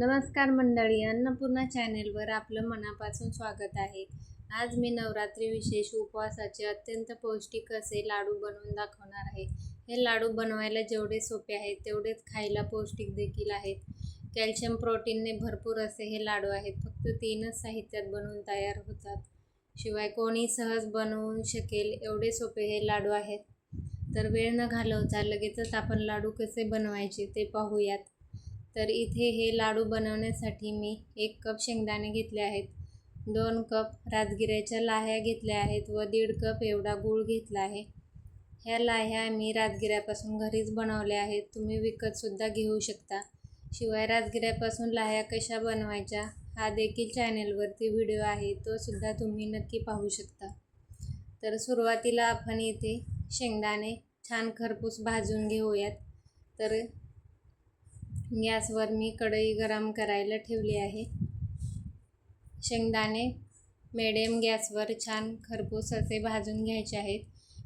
नमस्कार मंडळी अन्नपूर्णा चॅनेलवर आपलं मनापासून स्वागत आहे. आज मी नवरात्री विशेष उपवासाचे अत्यंत पौष्टिक असे लाडू बनवून दाखवणार आहे. हे लाडू बनवायला जेवढे सोपे आहेत तेवढेच खायला पौष्टिक देखील आहेत. कॅल्शियम प्रोटीनने भरपूर असे हे लाडू आहेत फक्त तीनच साहित्यात बनवून तयार होतात. शिवाय कोणी सहज बनवू शकेल एवढे सोपे हे लाडू आहेत. तर वेळ न घालवता लगेचच आपण लाडू कसे बनवायचे ते पाहूयात. तर इथे हे लाडू बनवण्यासाठी मी एक कप शेंगदाणे घेतले आहेत. दोन कप राजगिऱ्याच्या लाह्या घेतल्या आहेत व दीड कप एवढा गूळ घेतला आहे. ह्या लाह्या मी राजगिऱ्यापासून घरीच बनवल्या आहेत. तुम्ही विकतसुद्धा घेऊ शकता. शिवाय राजगिऱ्यापासून लाह्या कशा बनवायच्या हा देखील चॅनेलवरती व्हिडिओ आहे तो सुद्धा तुम्ही नक्की पाहू शकता. तर सुरुवातीला आपण इथे शेंगदाणे छान खरपूस भाजून घेऊयात. तर गॅसवर मी कढई गरम करायला ठेवली आहे. शेंगदाणे मिडियम गॅसवर छान खरपूस असे भाजून घ्यायचे आहेत.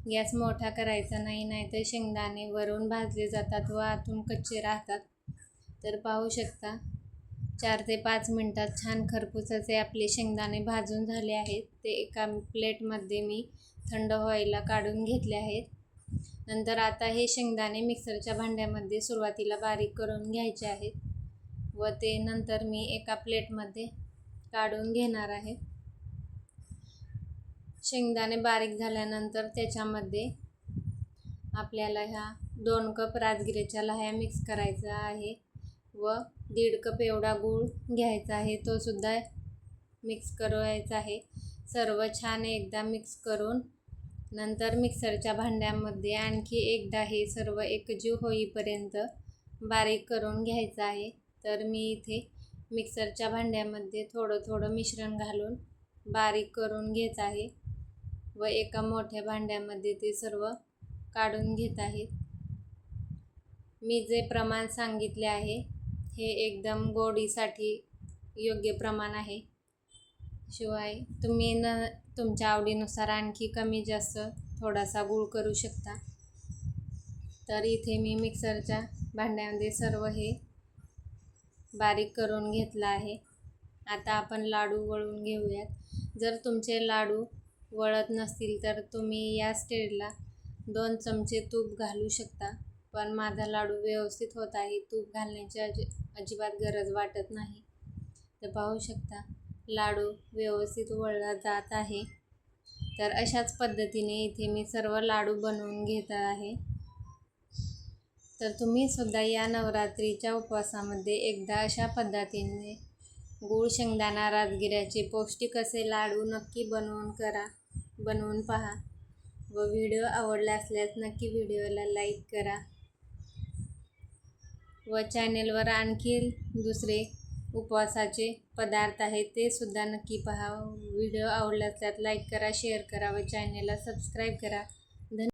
गॅस मोठा करायचा नाही नाहीतर शेंगदाणे वरून भाजले जातात व आतून कच्चे राहतात. तर पाहू शकता चार ते पाच मिनटात छान खरपूस असे आपले शेंगदाणे भाजून झाले आहेत. ते एका प्लेटमध्ये मी थंड व्हायला काढून घेतले आहेत. नंतर आता हे शेंगदाणे मिक्सरच्या भांड्यामध्ये सुरुवातीला बारीक करून घ्यायचे आहेत. व ते नंतर मी एका प्लेटमध्ये काढून घेणार आहे. शेंगदाणे बारीक झाल्यानंतर त्याच्यामध्ये आपल्याला ह्या दोन कप राजगिऱ्याच्या लह्या मिक्स करायचा आहे व दीड कप एवढा गूळ घ्यायचा आहे. तो सुद्धा मिक्स करायचा आहे. सर्व छान एकदा मिक्स करून नंतर मिक्सरच्या भांड्यामध्ये आणखी एकदा हे सर्व एकजीव होईपर्यंत बारीक करून घ्यायचं आहे. तर मी इथे मिक्सरच्या भांड्यामध्ये थोडं थोडं मिश्रण घालून बारीक करून घेत आहे व एका मोठ्या भांड्यामध्ये ते सर्व काढून घेत आहे. मी जे प्रमाण सांगितले आहे हे एकदम गोडीसाठी योग्य प्रमाण आहे. शिवाय तुम्ही न तुमच्या आवडीनुसार आणखी कमी जास्त थोडासा गूळ करू शकता. तर इथे मी मिक्सरच्या भांड्यामध्ये सर्व हे बारीक करून घेतलं आहे. आता आपण लाडू वळून घेऊयात. जर तुमचे लाडू वळत नसतील तर तुम्ही या स्टेजला दोन चमचे तूप घालू शकता. पण माझा लाडू व्यवस्थित होत आहे. तूप घालण्याची अजि अजिबात गरज वाटत नाही. तर पाहू शकता. लाडू व्यवस्थित वळला जात आहे. तर अशाच पद्धतीने इथे मी सर्व लाडू बनवून घेत आहे. तर तुम्ही सुद्धा या नवरात्रीच्या उपवासामध्ये एकदा अशा पद्धतीने गूळ शेंगदाणा राजगिऱ्याचे पौष्टिक असे लाडू नक्की बनवून करा बनवून पहा व व्हिडिओ आवडला असल्यास नक्की व्हिडिओला लाईक करा व चॅनेलवर आणखी दुसरे उपवासाचे पदार्थ आहेत ते सुद्धा नक्की पहा. व्हिडिओ आवडला असल्यास लाईक करा शेअर करा व चॅनेलला सबस्क्राईब करा.